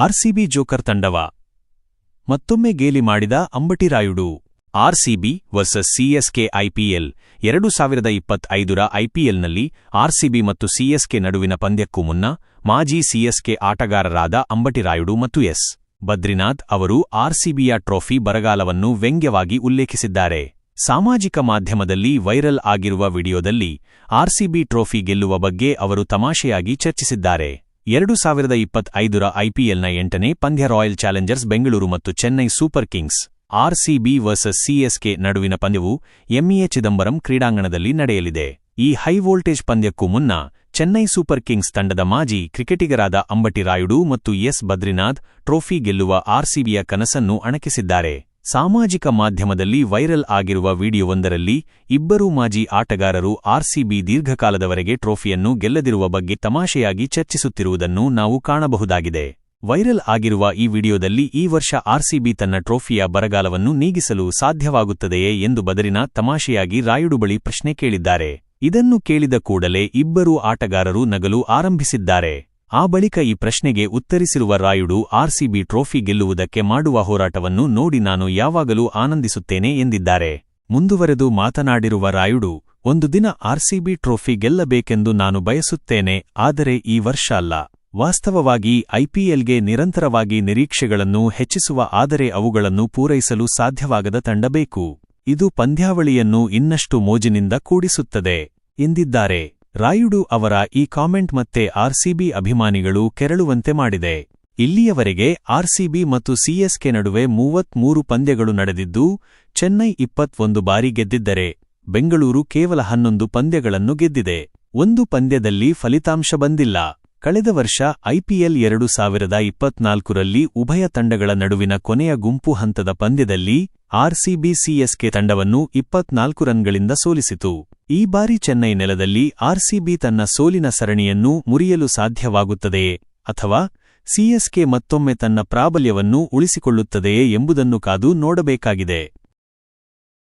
RCB joker ತಂಡವ. ಮತ್ತೊಮ್ಮೆ ಗೇಲಿ ಮಾಡಿದ Ambati Rayudu RCB versus CSK IPL ಎರಡು ಸಾವಿರದ ಇಪ್ಪತ್ತೈದರ ಐಪಿಎಲ್ನಲ್ಲಿ ಆರ್ಸಿಬಿ ಮತ್ತು ಸಿಎಸ್ಕೆ ನಡುವಿನ ಪಂದ್ಯಕ್ಕೂ ಮುನ್ನ ಮಾಜಿ ಸಿಎಸ್ಕೆ ಆಟಗಾರರಾದ ಅಂಬಟಿರಾಯುಡು ಮತ್ತು ಎಸ್. ಬದ್ರಿನಾಥ್ ಅವರು ಆರ್ಸಿಬಿಯ ಟ್ರೋಫಿ ಬರಗಾಲವನ್ನು ವ್ಯಂಗ್ಯವಾಗಿ ಉಲ್ಲೇಖಿಸಿದ್ದಾರೆ. ಸಾಮಾಜಿಕ ಮಾಧ್ಯಮದಲ್ಲಿ ವೈರಲ್ ಆಗಿರುವ ವಿಡಿಯೋದಲ್ಲಿ ಆರ್ಸಿಬಿ ಟ್ರೋಫಿ ಗೆಲ್ಲುವ ಬಗ್ಗೆ ಅವರು ತಮಾಷೆಯಾಗಿ ಚರ್ಚಿಸಿದ್ದಾರೆ. ಎರಡು ಸಾವಿರದ ಇಪ್ಪತ್ತೈದರ ಐಪಿಎಲ್ನ ಎಂಟನೇ ಪಂದ್ಯ ರಾಯಲ್ ಚಾಲೆಂಜರ್ಸ್ ಬೆಂಗಳೂರು ಮತ್ತು Chennai Super Kings RCB versus CSK ನಡುವಿನ ಪಂದ್ಯವು ಎಂಇಎ ಚಿದಂಬರಂ ಕ್ರೀಡಾಂಗಣದಲ್ಲಿ ನಡೆಯಲಿದೆ. ಈ ಹೈವೋಲ್ಟೇಜ್ ಪಂದ್ಯಕ್ಕೂ ಮುನ್ನ ಚೆನ್ನೈ ಸೂಪರ್ ಕಿಂಗ್ಸ್ ತಂಡದ ಮಾಜಿ ಕ್ರಿಕೆಟಿಗರಾದ ಅಂಬಟಿ ರಾಯುಡು ಮತ್ತು ಎಸ್ ಬದ್ರಿನಾಥ್ ಟ್ರೋಫಿ ಗೆಲ್ಲುವ ಆರ್ಸಿಬಿಯ ಕನಸನ್ನು ಅಣಕಿಸಿದ್ದಾರೆ. ಸಾಮಾಜಿಕ ಮಾಧ್ಯಮದಲ್ಲಿ ವೈರಲ್ ಆಗಿರುವ ವಿಡಿಯೋವೊಂದರಲ್ಲಿ, ಇಬ್ಬರೂ ಮಾಜಿ ಆಟಗಾರರು ಆರ್ಸಿಬಿ ದೀರ್ಘಕಾಲದವರೆಗೆ ಟ್ರೋಫಿಯನ್ನು ಗೆಲ್ಲದಿರುವ ಬಗ್ಗೆ ತಮಾಷೆಯಾಗಿ ಚರ್ಚಿಸುತ್ತಿರುವುದನ್ನು ನಾವು ಕಾಣಬಹುದಾಗಿದೆ. ವೈರಲ್ ಆಗಿರುವ ಈ ವಿಡಿಯೋದಲ್ಲಿ ಈ ವರ್ಷ ಆರ್ಸಿಬಿ ತನ್ನ ಟ್ರೋಫಿಯ ಬರಗಾಲವನ್ನು ನೀಗಿಸಲು ಸಾಧ್ಯವಾಗುತ್ತದೆಯೇ ಎಂದು ಬದರಿನಾಥ್ ತಮಾಷೆಯಾಗಿ ರಾಯುಡು ಬಳಿ ಪ್ರಶ್ನೆ ಕೇಳಿದ್ದಾರೆ. ಇದನ್ನು ಕೇಳಿದ ಕೂಡಲೇ ಇಬ್ಬರೂ ಆಟಗಾರರು ನಗಲು ಆರಂಭಿಸಿದ್ದಾರೆ. ಆ ಬಳಿಕ ಈ ಪ್ರಶ್ನೆಗೆ ಉತ್ತರಿಸಿರುವ ರಾಯುಡು, ಆರ್ಸಿಬಿ ಟ್ರೋಫಿ ಗೆಲ್ಲುವುದಕ್ಕೆ ಮಾಡುವ ಹೋರಾಟವನ್ನು ನೋಡಿ ನಾನು ಯಾವಾಗಲೂ ಆನಂದಿಸುತ್ತೇನೆ ಎಂದಿದ್ದಾರೆ. ಮುಂದುವರೆದು ಮಾತನಾಡಿರುವ ರಾಯುಡು, ಒಂದು ದಿನ ಆರ್ಸಿಬಿ ಟ್ರೋಫಿ ಗೆಲ್ಲಬೇಕೆಂದು ನಾನು ಬಯಸುತ್ತೇನೆ, ಆದರೆ ಈ ವರ್ಷ ಅಲ್ಲ. ವಾಸ್ತವವಾಗಿ ಐಪಿಎಲ್ಗೆ ನಿರಂತರವಾಗಿ ನಿರೀಕ್ಷೆಗಳನ್ನು ಹೆಚ್ಚಿಸುವ ಆದರೆ ಅವುಗಳನ್ನು ಪೂರೈಸಲು ಸಾಧ್ಯವಾಗದ ತಂಡ ಬೇಕು ಇದು ಪಂದ್ಯಾವಳಿಯನ್ನು ಇನ್ನಷ್ಟು ಮೋಜಿನಿಂದ ಕೂಡಿಸುತ್ತದೆ, ಎಂದಿದ್ದಾರೆ. ರಾಯುಡು ಅವರ ಈ ಕಾಮೆಂಟ್ ಮತ್ತೆ ಆರ್ಸಿಬಿ ಅಭಿಮಾನಿಗಳು ಕೆರಳುವಂತೆ ಮಾಡಿದೆ. ಇಲ್ಲಿಯವರೆಗೆ ಆರ್ಸಿಬಿ ಮತ್ತು ಸಿಎಸ್ಕೆ ನಡುವೆ ಮೂವತ್ಮೂರು ಪಂದ್ಯಗಳು ನಡೆದಿದ್ದು, ಚೆನ್ನೈ ಇಪ್ಪತ್ತೊಂದು ಬಾರಿ ಗೆದ್ದಿದ್ದರೆ, ಬೆಂಗಳೂರು ಕೇವಲ ಹನ್ನೊಂದು ಪಂದ್ಯಗಳನ್ನು ಗೆದ್ದಿದೆ. ಒಂದು ಪಂದ್ಯದಲ್ಲಿ ಫಲಿತಾಂಶ ಬಂದಿಲ್ಲ. ಕಳೆದ ವರ್ಷ ಐಪಿಎಲ್ ಎರಡು ಸಾವಿರದ ಇಪ್ಪತ್ನಾಲ್ಕರಲ್ಲಿ ಉಭಯ ತಂಡಗಳ ನಡುವಿನ ಕೊನೆಯ ಗುಂಪು ಹಂತದ ಪಂದ್ಯದಲ್ಲಿ ಆರ್ಸಿಬಿ ಸಿಎಸ್ಕೆ ತಂಡವನ್ನು ಇಪ್ಪತ್ನಾಲ್ಕು ರನ್ಗಳಿಂದ ಸೋಲಿಸಿತು. ಈ ಬಾರಿ ಚೆನ್ನೈ ನೆಲದಲ್ಲಿ ಆರ್ಸಿಬಿ ತನ್ನ ಸೋಲಿನ ಸರಣಿಯನ್ನು ಮುರಿಯಲು ಸಾಧ್ಯವಾಗುತ್ತದೆಯೇ ಅಥವಾ ಸಿಎಸ್ಕೆ ಮತ್ತೊಮ್ಮೆ ತನ್ನ ಪ್ರಾಬಲ್ಯವನ್ನು ಉಳಿಸಿಕೊಳ್ಳುತ್ತದೆಯೇ ಎಂಬುದನ್ನು ಕಾದು ನೋಡಬೇಕಾಗಿದೆ.